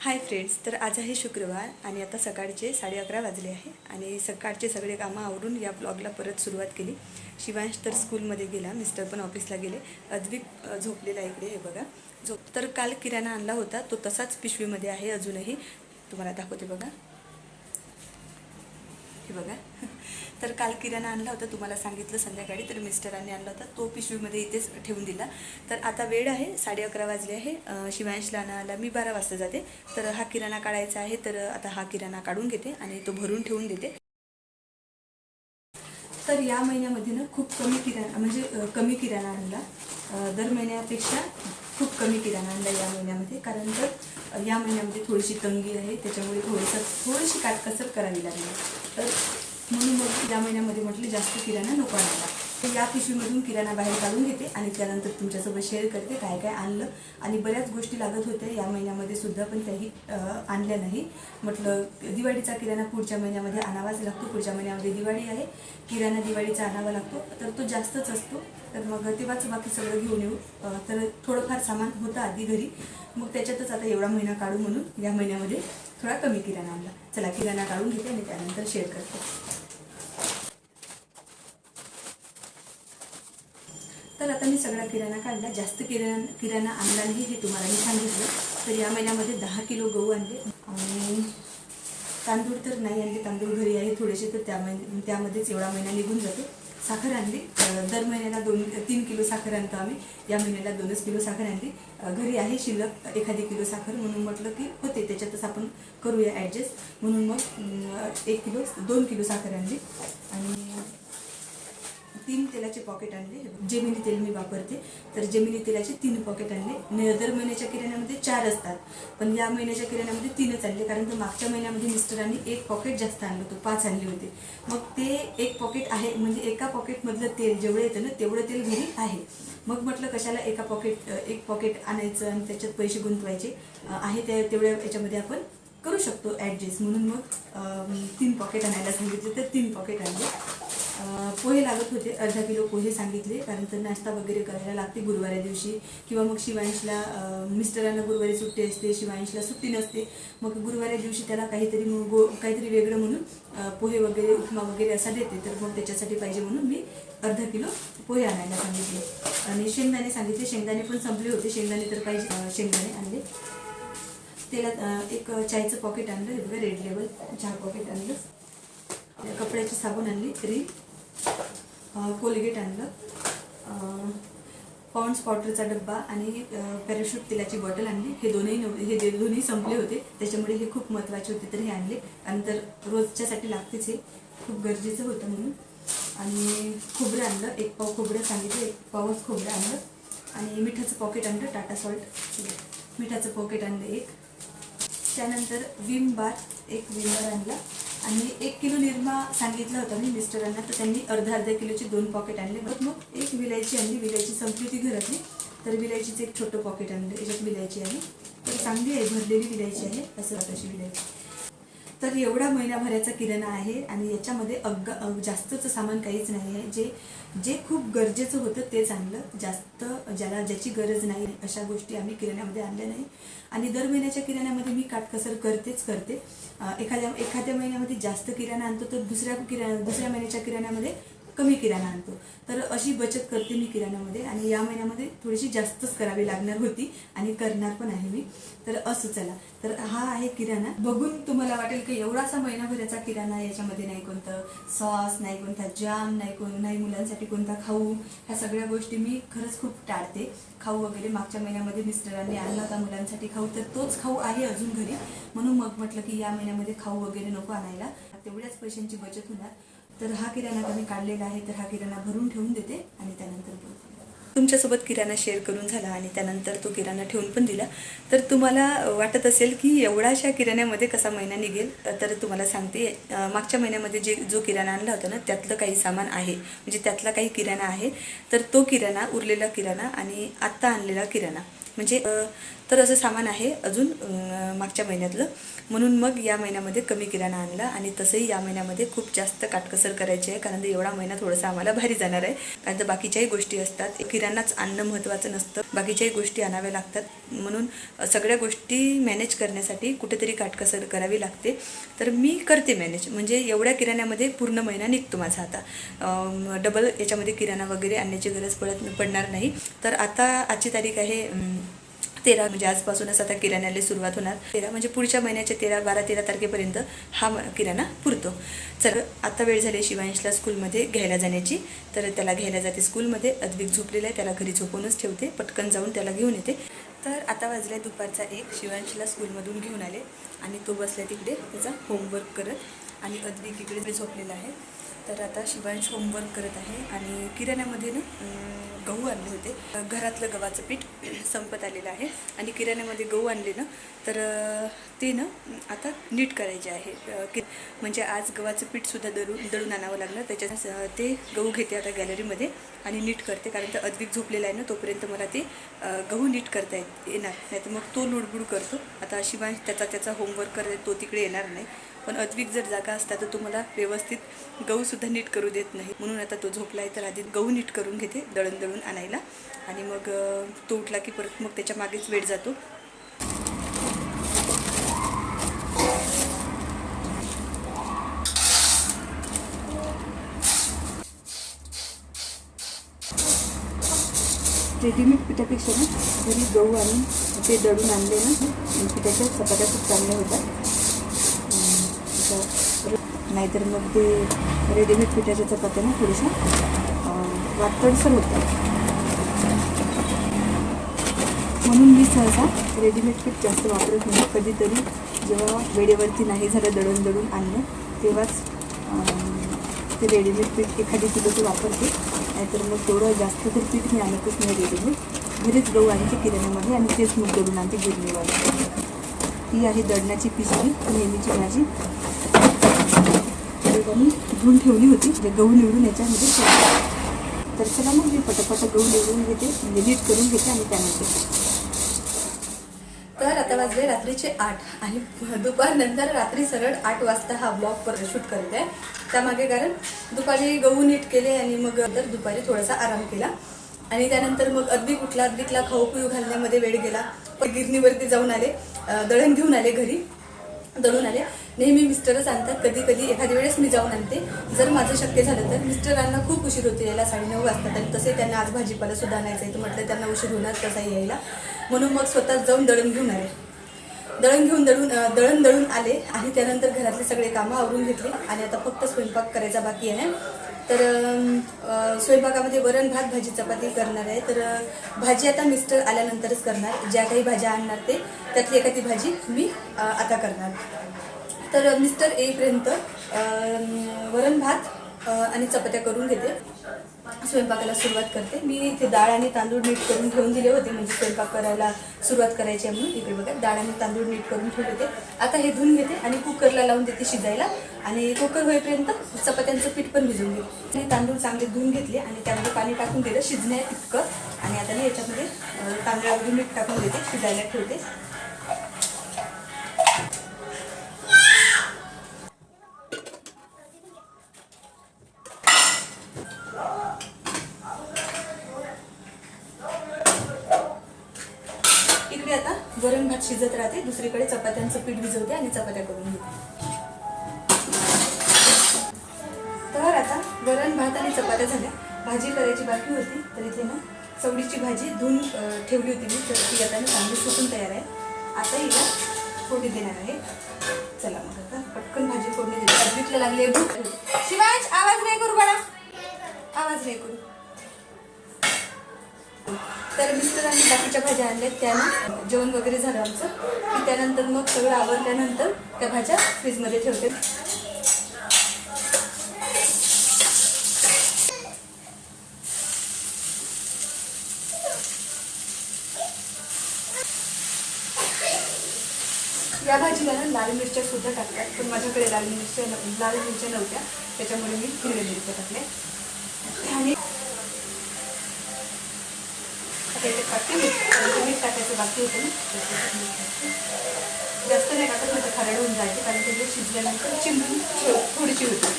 Hi friends तर आज आहे शुक्रवार आणि आता सकाळचे साडे अकरा वाजले आहे आणि सकाळचे सगळे कामं आवरून या ब्लॉगला परत सुरुवात केली. शिवांश तर स्कूलमध्ये गेला मिस्टर पण ऑफिसला गेले. अद्विक झोपलेला इकडे हे बघा. झोप तर काल किराणा आणला होता तो तसाच पिशवीमध्ये आहे अजूनही. तुम्हाला दाखवते बघा. हे बघा. तर काल किराणा आणला होता तुम्हाला सांगितलं संध्याकाळी तर मिस्टरांनी आणला होता. तो पिशवीमध्ये इथेच ठेवून दिला. तर आता वेळ आहे साडे अकरा वाजले आहे. शिवांशला आणायला मी बारा वाजता जाते. तर हा किराणा काढायचा आहे तर आता हा किराणा काढून घेते आणि तो भरून ठेवून देते. तर या महिन्यामध्ये ना खूप कमी किराणा म्हणजे कमी किराणा आणला. दर महिन्यापेक्षा खूप कमी किराणा आणला या महिन्यामध्ये. कारण तर या महिन्यामध्ये थोडीशी तंगी आहे त्याच्यामुळे थोडंसं थोडीशी काटकसर करावी लागली. तर म्हणून मग या महिन्यामध्ये म्हटलं जास्त किराणा नको आणायला तर या पिशवीमधून किराणा बाहेर काढून घेते आणि त्यानंतर तुमच्यासोबत शेअर करते काय काय आणलं. आणि बऱ्याच गोष्टी लागत होत्या. या महिन्यामध्ये सुद्धा पण काही आणल्या नाही. म्हटलं दिवाळीचा किराणा पुढच्या महिन्यामध्ये आणावाच लागतो. पुढच्या महिन्यामध्ये दिवाळी आहे. किराणा दिवाळीचा आणावा लागतो. तर तो जास्तच असतो. तर मग तेव्हाच बाकी सगळं घेऊन येऊ. तर थोडंफार सामान होतं आधी घरी. मग त्याच्यातच आता एवढा महिना काढू म्हणून या महिन्यामध्ये थोडा कमी किराणा आणला. चला किराणा काढून घेते आणि त्यानंतर शेअर करते. तर आता मी सगळा किराणा काढला. जास्त किराणा किराणा आणला नाही हे तुम्हाला मी सांगितलं. तर या महिन्यामध्ये दहा किलो गहू आणले. आणि तांदूळ तर नाही आणले. तांदूळ घरी आहे थोडेसे तर त्या महिन्या त्यामध्येच एवढा महिना निघून जातो. साखर आणली. दर महिन्याला दोन तीन किलो साखर आणतो आम्ही. या महिन्याला दोनच किलो साखर आणली. घरी आहे शिल्लक एखादी किलो साखर. म्हणून म्हटलं की होते त्याच्यातच आपण करूया ॲडजस्ट म्हणून मग एक किलो दोन किलो साखर आणली. आणि तेलाचे पॉकेट आणले. जेमिनी तेल मी वापरते. तर जेमिनी तेलाचे तीन पॉकेट आणले. न- दर महिन्याच्या किराण्यामध्ये चार असतात. पण या महिन्याच्या किराण्यामध्ये तीनच आणले. कारण तर मागच्या महिन्यामध्ये मिस्टरांनी एक पॉकेट जास्त आणलं होतं. पाच आणले होते. मग ते एक पॉकेट आहे. म्हणजे एका पॉकेटमधलं तेल जेवढं येतं ना तेवढं तेल घरी आहे. मग म्हटलं कशाला एका पॉकेट एक पॉकेट आणायचं आणि त्याच्यात पैसे गुंतवायचे? आहे त्या तेवढ्या याच्यामध्ये आपण करू शकतो ॲडजस्ट म्हणून मग तीन पॉकेट आणायला सांगितले. तर तीन पॉकेट आणले. पोहे लागत होते अर्धा किलो पोहे सांगितले. कारण तर नाश्ता वगैरे करायला लागते गुरुवाऱ्या दिवशी. किंवा मग शिवांशला मिस्टरांना गुरुवारी सुट्टी असते शिवांशला सुट्टी नसते. मग गुरुवाऱ्या दिवशी त्याला काहीतरी मग गो काहीतरी वेगळं म्हणून पोहे वगैरे उपमा वगैरे असा देते. तर मग त्याच्यासाठी पाहिजे म्हणून मी अर्धा किलो पोहे आणायला सांगितले. आणि शेंगदाणे सांगितले. शेंगदाणे पण संपले होते. शेंगदाणे तर पाहिजे शेंगदाणे आणले. त्याला एक चायचं पॉकेट आणलं. हे बघा रेड लेबल चहा पॉकेट आणलं. कपड्याची साबण आणली. री कोलगेट आणलं पॉन्ड्स पावडरचा डब्बा आणि पॅराशूट तेलाची बॉटल आणली. हे दोन्ही नव हे जे दोन्ही संपले होते त्याच्यामुळे हे खूप महत्त्वाचे होते तर हे आणले. नंतर रोजच्यासाठी लागतेच हे. खूप गरजेचं होतं म्हणून. आणि खोबरं आणलं. एक पाव खोबरं सांगितलं. एक पावच खोबरं आणलं. आणि मिठाचं पॉकेट आणलं. टाटा सॉल्ट मिठाचं पॉकेट आणलं एक. त्यानंतर विम बार. एक विम बार आणला. आणि एक किलो निरमा सांगितलं होतं मी मिस्टरांना तर त्यांनी अर्धा अर्धा किलोचे दोन पॉकेट आणले. बट मग एक विलायची आणली. विलायची संपली ती घरातली तर विलायचीचं एक छोटं पॉकेट आणलं. याच्यात विलायची आहे. तर चांगली आहे भरलेली विलायची आहे. असं तशी विलायची. तर एवढा महिनाभराचा किराणा आहे आणि याच्यामध्ये अग जास्तचं सामान काहीच नाही आहे. जे जे खूप गरजेचं होतं तेच आणलं. जास्त ज्याला ज्याची गरज नाही अशा गोष्टी आम्ही किराण्यामध्ये आणल्या नाही. आणि दर महिन्याच्या किराण्यामध्ये मी काटकसर करतेच करते. एखाद्या एखाद्या महिन्यामध्ये जास्त किराणा आणतो तर दुसऱ्या किराणा दुसऱ्या महिन्याच्या किराण्यामध्ये कमी किराणा आणतो. तर अशी बचत करते मी किराणामध्ये आणि या महिन्यामध्ये थोडीशी जास्तच करावी लागणार होती आणि करणार पण आहे मी. तर असं चला. तर हा आहे किराणा. बघून तुम्हाला वाटेल की एवढासा महिनाभराचा किराणा याच्यामध्ये नाही कोणतं सॉस नाही कोणता जाम नाही कोण नाही मुलांसाठी कोणता खाऊ ह्या सगळ्या गोष्टी मी खरंच खूप टाळते. खाऊ वगैरे मागच्या महिन्यामध्ये मिस्टरांनी आणला होता मुलांसाठी खाऊ तर तोच खाऊ आहे अजून घरी. म्हणून मग म्हटलं की या महिन्यामध्ये खाऊ वगैरे नको आणायला. तेवढ्याच पैशांची बचत होणार. तर हा किराणा तुम्ही काढलेला आहे तर हा किराणा भरून ठेवून देते आणि त्यानंतर बोलते तुमच्यासोबत किराणा शेअर करून झाला आणि त्यानंतर तो किराणा ठेवून पण दिला. तर तुम्हाला वाटत असेल की एवढाशा किराण्यामध्ये कसा महिना निघेल? तर तुम्हाला सांगते मागच्या महिन्यामध्ये जे जो किराणा आणला होता ना त्यातलं काही सामान आहे. म्हणजे त्यातला काही किराणा आहे. तर तो किराणा उरलेला किराणा आणि आत्ता आणलेला किराणा. म्हणजे तर असं सामान आहे अजून मागच्या महिन्यातलं. म्हणून मग या महिन्यामध्ये कमी किराणा आणला आणि तसंही या महिन्यामध्ये खूप जास्त काटकसर करायची आहे कारण तर एवढा महिना थोडंसं आम्हाला भारी जाणार आहे. कारण तर बाकीच्याही गोष्टी असतात. किराणाच आणणं महत्त्वाचं नसतं. बाकीच्याही गोष्टी आणाव्या लागतात. म्हणून सगळ्या गोष्टी मॅनेज करण्यासाठी कुठेतरी काटकसर करावी लागते. तर मी करते मॅनेज म्हणजे एवढ्या किराण्यामध्ये पूर्ण महिना निघतो माझा आता. डबल याच्यामध्ये किराणा वगैरे आणण्याची गरज पडत पडणार नाही. तर आता आजची तारीख आहे तेरा म्हणजे आजपासूनच आता किराण्याला सुरुवात होणार. तेरा म्हणजे पुढच्या महिन्याच्या तेरा बारा तेरा तारखेपर्यंत हा म- किराणा पुरतो. चल आता वेळ झाली शिवांशला स्कूलमध्ये घ्यायला जाण्याची. तर त्याला घ्यायला जाते स्कूलमध्ये. अद्विक झोपलेला आहे त्याला घरी झोपूनच ठेवते. पटकन जाऊन त्याला घेऊन येते. तर आता वाजला दुपारचा एक. शिवांशला स्कूलमधून घेऊन आले आणि तो बसला तिकडे. त्याचा होमवर्क करत. आणि अद्विक इकडे झोपलेला आहे. तर आता शिवांश होमवर्क करत आहे आणि किराण्यामध्ये ना गहू आणले होते. घरातलं गव्हाचं पीठ संपत आलेलं आहे आणि किराण्यामध्ये गहू आणले ना तर ते ना आता नीट करायचे आहे. अं, म्हणजे आज गव्हाचं पीठसुद्धा दळून दळून आणावं लागलं त्याच्या ते गहू घेते आता गॅलरीमध्ये आणि नीट करते. कारण तर अद्विक झोपलेला आहे ना तोपर्यंत मला ते गहू नीट करता येत येणार. नाही तर मग तो लुडबुड करतो. आता शिवांश त्याचा त्याचा होमवर्क करत तो तिकडे येणार नाही. पण अद्विक जर जागा असता तर तो मला व्यवस्थित गहूसुद्धा नीट करू देत नाही. म्हणून आता तो झोपला आहे तर आधी गहू नीट करून घेते दळण दळून आणायला. आणि मग तो उठला की परत मग त्याच्या मागेच वेळ जातो. रेडीमेड पिठापेक्षा ना घरी गहू आणून ते दळून आणले ना पिठाच्या चपात्या खूप चांगल्या होतात असं नाहीतर मग ते रेडीमेड पिठाच्या चपात्या ना थोड्याशा. वाटतडसर वातडसर होतात म्हणून मी सहसा रेडीमेड पीठ जास्त वापरत नाही. कधीतरी जेव्हा वेळेवरती नाही झालं दळून दळून आणणं तेव्हाच ते रेडीमेड पीठ एखादी किलोचं वापरते. नाहीतर मग तेवढं जास्त तर पीठ मी आणतच नाही रेडीमेड घरीच गहू आणते किराण्यामध्ये आणि तेच मग दळून आणते गिरणीवर. ही आहे दळण्याची पिशवी नेहमीची भाजी मी धुवून ठेवली होती. म्हणजे गहू निवडून याच्यामध्ये तर चला मग मी पटापट गहू निवडून घेते. म्हणजे नीट करून घेते आणि त्यानंतर. तर आता वाजले रात्रीचे आठ आणि दुपारनंतर रात्री सरळ आठ वाजता हा ब्लॉग पर शूट करत. आहे त्यामागे कारण दुपारी गहू नीट केले आणि मग तर दुपारी थोडासा आराम केला. आणि त्यानंतर मग अद्विक कुठला अद्विकला खाऊ पिऊ घालण्यामध्ये वेळ गेला. पण गिरणीवरती जाऊन आले. दळण घेऊन आले घरी. दळून आले. नेहमी मिस्टरच आणतात. कधी कधी एखाद्या वेळेस मी जाऊन आणते. जर माझं शक्य झालं तर. मिस्टरांना खूप उशीर होते यायला. साडेनऊ वाजतात आणि तसे त्यांना आज भाजीपाला सुद्धा आणायचं आहे. तर म्हटलं त्यांना उशीर होणार कसा यायला. म्हणून मग स्वतःच जाऊन दळण घेऊन आले. दळण घेऊन दळून दळण दळून आले. आणि त्यानंतर घरातले सगळे कामं आवरून घेतले. आणि आता फक्त स्वयंपाक करायचा बाकी आहे. तर स्वयंपाकामध्ये वरण भात भाजी चपाती करणार आहे. तर भाजी आता मिस्टर आल्यानंतरच करणार. ज्या काही भाज्या आणणार ते त्यातली एखादी भाजी मी आता करणार. तर मिस्टर येईपर्यंत वरण भात आणि चपात्या करून घेते. स्वयंपाकाला सुरुवात करते. मी इथे डाळ आणि तांदूळ नीट करून ठेवून दिले होते. म्हणजे स्वयंपाक करायला सुरुवात करायची आहे म्हणून. इकडे बघा डाळ आणि तांदूळ नीट करून ठेवले होते. आता हे धुवून घेते आणि कुकरला लावून देते शिजायला. आणि कुकर होईपर्यंत चपात्यांचं पीठ पण भिजवून घेते. आणि तांदूळ चांगले धुवून घेतले आणि त्यामध्ये पाणी टाकून दिलं शिजण्या इतकं आणि आता मी याच्यामध्ये तांदळावरून मीठ टाकून देते शिजायला ठेवते. शिजत राहते. दुसरीकडे चपात्यांचं पीठ भिजवते आणि चपात्या करून घेते. तर आता वरण भात आणि चपात्या झाल्या. भाजी करायची बाकी होती तर इथे ना चवडीची भाजी धुवून ठेवली होती मी. तर ती आता चांगली सुकून तयार आहे. आता हिला फोडी देणार आहे. चला मग आता पटकन भाजी फोडणी देते. बीटला लागली आहे भूक. शिवाज आवाज नाही करू बाळा. आवाज नाही करू. तर मिस्टरांनी बाकीच्या भाज्या आणल्यात. त्यानं जेवण वगैरे झालं आमचं. की त्यानंतर मग सगळं आवरल्यानंतर त्या भाज्या फ्रीजमध्ये ठेवते. या भाजीला ना लाल मिरच्या सुद्धा टाकतात. पण माझ्याकडे लाल मिरच्या लाल मिरच्या नव्हत्या. त्याच्यामुळे मी हिरव्या मिरच्या टाकल्या आणि आता इथे टाकते मी. आणि तुम्ही मीठ टाकायचं बाकी होतं ना. जास्त नाही टाकत म्हणजे खरड होऊन जायचे कारण ते शिजल्यानंतर चिमून थोडीशी होते.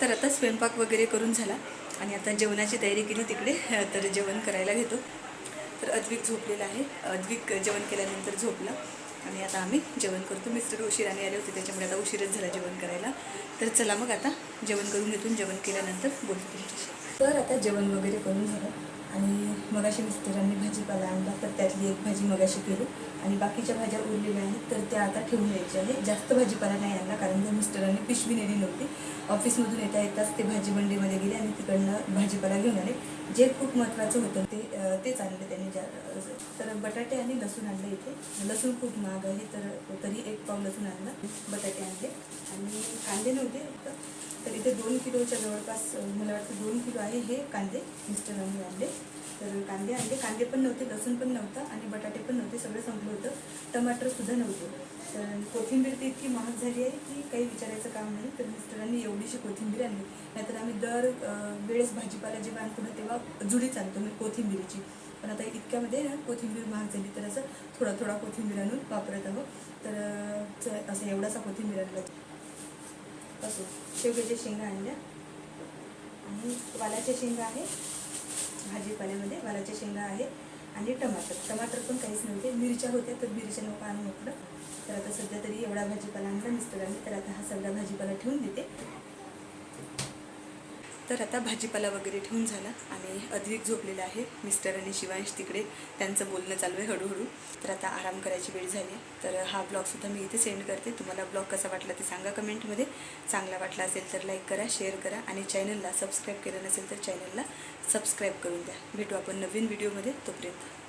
तर आता स्वयंपाक वगैरे करून झाला. आणि आता जेवणाची तयारी केली तिकडे तर जेवण करायला घेतो. तर अद्विक झोपलेला आहे. अद्विक जेवण केल्यानंतर झोपला. आणि आता आम्ही जेवण करतो. मिस्टर उशिराने आले होते त्याच्यामुळे आता उशीरच झाला जेवण करायला. तर चला मग आता जेवण करून घेतून जेवण केल्यानंतर बोलतो तुमच्याशी. तर आता जेवण वगैरे करून झालं. आणि मगाशी मिस्टरांनी भाजीपाला आणला तर त्यातली एक भाजी मगाशी केली. आणि बाकीच्या भाज्या उरलेल्या आहेत तर त्या आता ठेवून द्यायच्या आहेत जास्त भाजीपाला नाही आणला कारण जर मिस्टरांनी पिशवी नेली नव्हती ऑफिसमधून येता येताच ते भाजी मंडीमध्ये गेले आणि तिकडनं भाजीपाला घेऊन आले. जे खूप महत्त्वाचं होतं ते तेच आणलं त्यांनी. ज्या तर बटाटे आणि लसूण आणलं इथे. लसूण खूप महाग आहे तर तरी एक पाव लसूण आणलं बटाटे आणले. आणि कांदे नव्हते तर इथे दोन किलोच्या जवळपास मला वाटतं दोन किलो आहे हे कांदे मिस्टरांनी आणले तर कांदे आणले. कांदे पण नव्हते लसूण पण नव्हतं आणि बटाटे पण नव्हते सगळं संपलं होतं. टमाटरसुद्धा नव्हतं. तर कोथिंबीर ती इतकी महाग झाली आहे की काही विचारायचं काम नाही. तर मिस्टरांनी एवढीशी कोथिंबीर आणली. नाहीतर आम्ही दर वेळेस भाजीपाला जेव्हा आणतो तेव्हा जुडीच आणतो मी कोथिंबीरीची. पण आता इतक्यामध्ये ना कोथिंबीर महाग झाली. तर असं थोडा थोडा कोथिंबीर आणून वापरत आहोत. तर च- असं एवढासा कोथिंबीर आणला. असो शेवग्याच्या शेंगा आणल्या. आणि वालाच्या शेंगा आहे. भाजीपाल्यामध्ये वालाच्या शेंगा आहे. आणि टमाटर. टमाटर पण काहीच नव्हते. मिरच्या होत्या तर मिरच्या नको आणून म्हटलं तर आता सध्या तरी एवढा भाजीपाला आणला मिस्टरांनी. तर आता हा सगळा भाजीपाला ठेवून देते. तर आता भाजीपाला वगैरे ठेवून झाला. आणि अधिक झोपलेला आहे मिस्टर आणि शिवांश तिकडे. त्यांचं बोलणं चालू आहे हळूहळू. तर आता आराम करायची वेळ झाली. तर हा ब्लॉगसुद्धा मी इथे सेंड करते. तुम्हाला ब्लॉग कसा वाटला ते सांगा कमेंटमध्ये. चांगला वाटला असेल तर लाईक करा शेअर करा आणि चॅनलला सबस्क्राईब केलं नसेल तर चॅनलला सबस्क्राईब करून द्या. भेटू आपण नवीन व्हिडिओमध्ये तोपर्यंत.